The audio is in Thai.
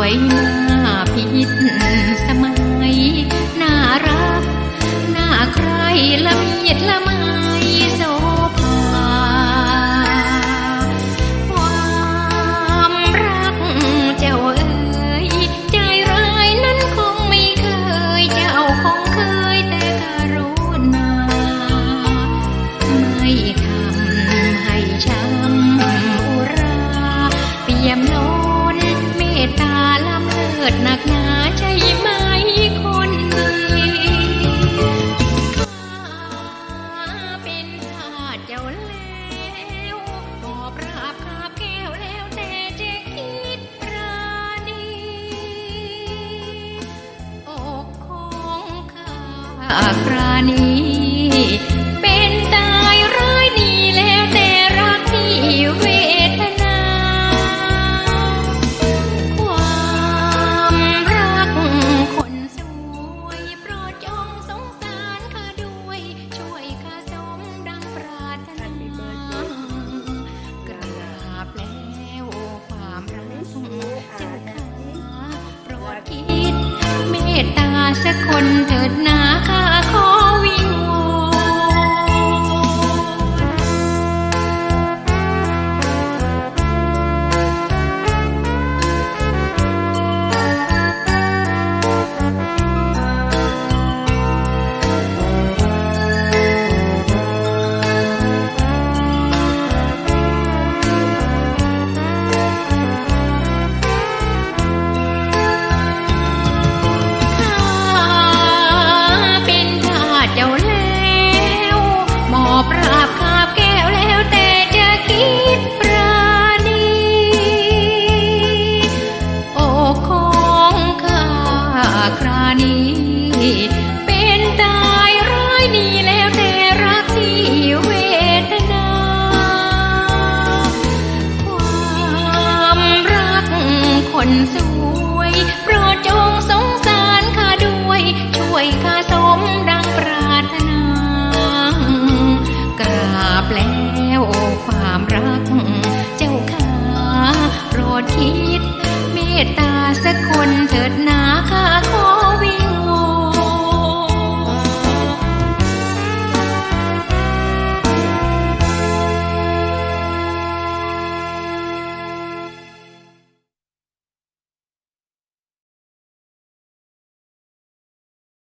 วยหน้าพิษสมัยน่ารักน่าใครละเมียดละไมโสภาความรักเจ้าเอ๋ยใจร้ายนั้นคงไม่เคย เจ้าคงเคยแต่กรุณาไม่าครานีเป็นตายร้ายดีแล้วแต่รักที่เวทนา ความรักคนสวยโปรดจงสงสารข้าด้วย ช่วยข้าสมดังปรารถนากราบแล้วความรักเจ้าขาโปรดคิดเมตตาสักคนเถิดนาข้า นี้ เป็นตายร้ายดีแล้วแต่รักที่เวทนา ความรักคนสวยโปรดจงสงสารข้าด้วย ช่วยข้าสมดังปรารถนากราบแล้วความรัก เจ้าข้าโปรดคิดเมตตาสักคนเถิดนา